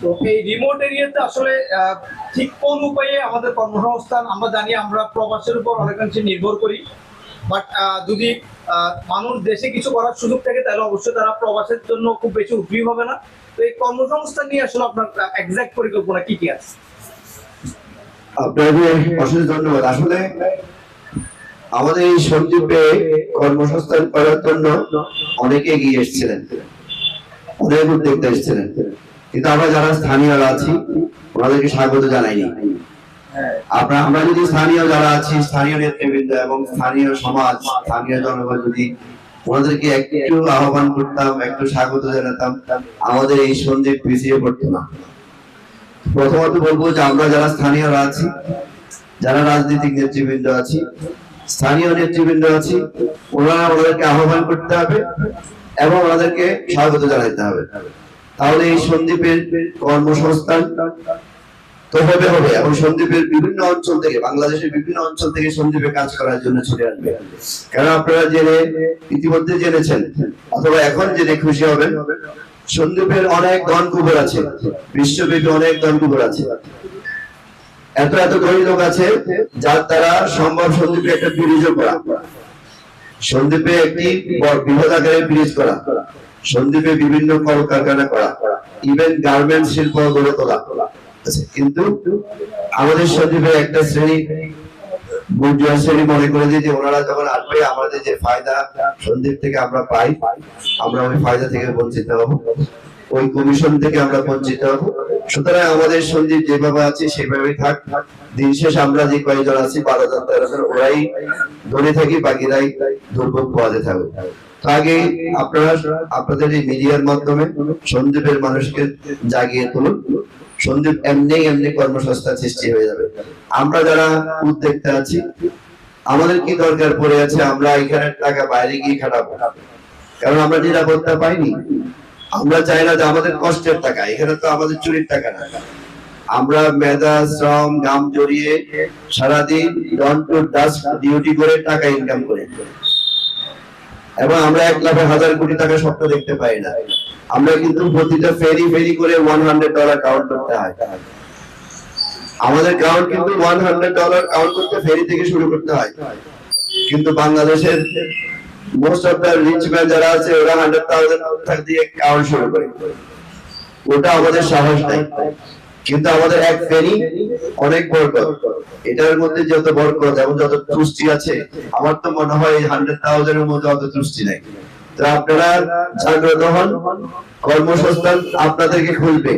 তো এই রিমোট এরিয়াতে আসলে ঠিক কোন উপায়ে আমাদের কর্মসংস্থান আমরা জানি, আমরা প্রবাসের উপর অনেকাংশে নির্ভর করি। বাট যদি মানুষ দেশে কিছু করার সুযোগ থাকে, তাহলে অবশ্যই তারা প্রবাসের জন্য খুব বেশি উদ্গ্রীব হবে না। তো এই কর্মসংস্থান নিয়ে আসলে আপনার এক্সাক্ট পরিকল্পনা কি কি আছে? আপনাকে অশেষ ধন্যবাদ। আসলে আমাদের এই সন্দীপে কর্মসংস্থান করার জন্য অনেকে এগিয়ে এসেছিলেন। অনেক উদ্যোক্তা এসেছিলেন। কিন্তু আমরা যারা স্থানীয়রা আছি, ওনাদেরকে স্বাগত জানাইনি। আমরা আমরা যদি স্থানীয় যারা আছি, স্থানীয় নেতৃবৃন্দ এবং স্থানীয় সমাজ, স্থানীয় জনগণ যদি ওনাদেরকে একটু আহ্বান করতাম, একটু স্বাগত জানাতাম, আমাদের এই সন্দীপ পিছিয়ে পড়তো না। প্রথমত বলব যে আমরা যারা স্থানীয়রা আছি, যারা রাজনৈতিক নেতৃবৃন্দ আছি, স্থানীয় নেতৃবৃন্দ আছি, ওনারা ওনাদেরকে আহ্বান করতে হবে এবং ওনাদেরকে স্বাগত জানাতে হবে। তাহলে এই সন্দীপের কর্মসংস্থান তো হবে হবে। এবং সন্দীপের বিভিন্ন অঞ্চল থেকে, বাংলাদেশের বিভিন্ন অঞ্চল থেকে সন্দীপে কাজ করার জন্য ছুটে আসবে। কারণ আপনারা জেনে, ইতিমধ্যে জেনেছেন, অথবা এখন জেনে খুশি হবেন সন্দীপের অনেক ধনকুবের আছে, বিশ্বব্যাপী অনেক ধনকুবের আছে। এত এত ধনী লোক আছে যার দ্বারা সম্ভব সন্দীপে একটা ব্রিজও করা। সন্দীপে একটি আকারের ব্রিজ করা। সন্দীপে বিভিন্ন কলকারখানা করা। ইভেন গার্মেন্ট শিল্প গড়ে তোলা। কিন্তু আমাদের সন্দীপে একটা শ্রেণি মনে করে যে ওনারা যখন আসবে, আমাদের যে ফায়দা সন্দীপ থেকে আমরা পাই, আমরা ওই ফায়দা থেকে বঞ্চিত হব। ওই কমিশন থেকে আমরা বঞ্চিত হব। সুতরাং আমাদের সন্দীপ যেভাবে আছে, সেভাবেই থাক। দিন শেষ আমরা যে কয়েকজন আছি, বারো জন ওরাই ধরে থাকি, বাকিরাই দুর্ভোগ পোয়াতে থাকবে আগে আপনারা, আপনাদের এই মিডিয়ার মাধ্যমে সন্দীপের মানুষকে জাগিয়ে তুলুন। সন্দীপ এমনি এমনি কর্মসংস্থান সৃষ্টি হয়ে যাবে। আমরা যারা উদ্যোক্তা আছি, আমাদের কি দরকার পড়ে আছে? আমরা এখানের টাকা বাইরে গিয়ে খাটাবো। কারণ আমরা নিরাপত্তা পাইনি। আমরা চাই না যে আমাদের কষ্টের টাকা, এখানে তো আমাদের চুরির টাকা না। আমরা মেধা, শ্রম গাম জড়িয়ে সারাদিন ডন টু ডাস্ট ডিউটি করে টাকা ইনকাম করি। এবং আমরা এক লাখে হাজার কোটি টাকা স্বপ্ন দেখতে পাই না। আমরা কিন্তু প্রতিটা ফেরি ফেরি করে ওয়ান হান্ড্রেড ডলার কাউন্ট করতে হয়। আমাদের কাউন্ট কিন্তু ওয়ান হান্ড্রেড ডলার কাউন্ট করতে ফেরি থেকে শুরু করতে হয়। কিন্তু বাংলাদেশের most of the rich man যারা আছে, ওরা হান্ড্রেড থাউজেন্ড দিয়ে কাউন্ট শুরু করে। ওটা আমাদের সাহস নাই। কিন্তু আমাদের এক ফেরি অনেক বরকত। এটার মধ্যে যত বরকত এবং যত তুষ্টি আছে, আমার তো মনে হয় হান্ড্রেড থাউজেন্ডের মধ্যে অত তুষ্টি নাই। তো আপনারা জাগ্রত হন, কর্মসংস্থান আপনাদেরকে খুলবে।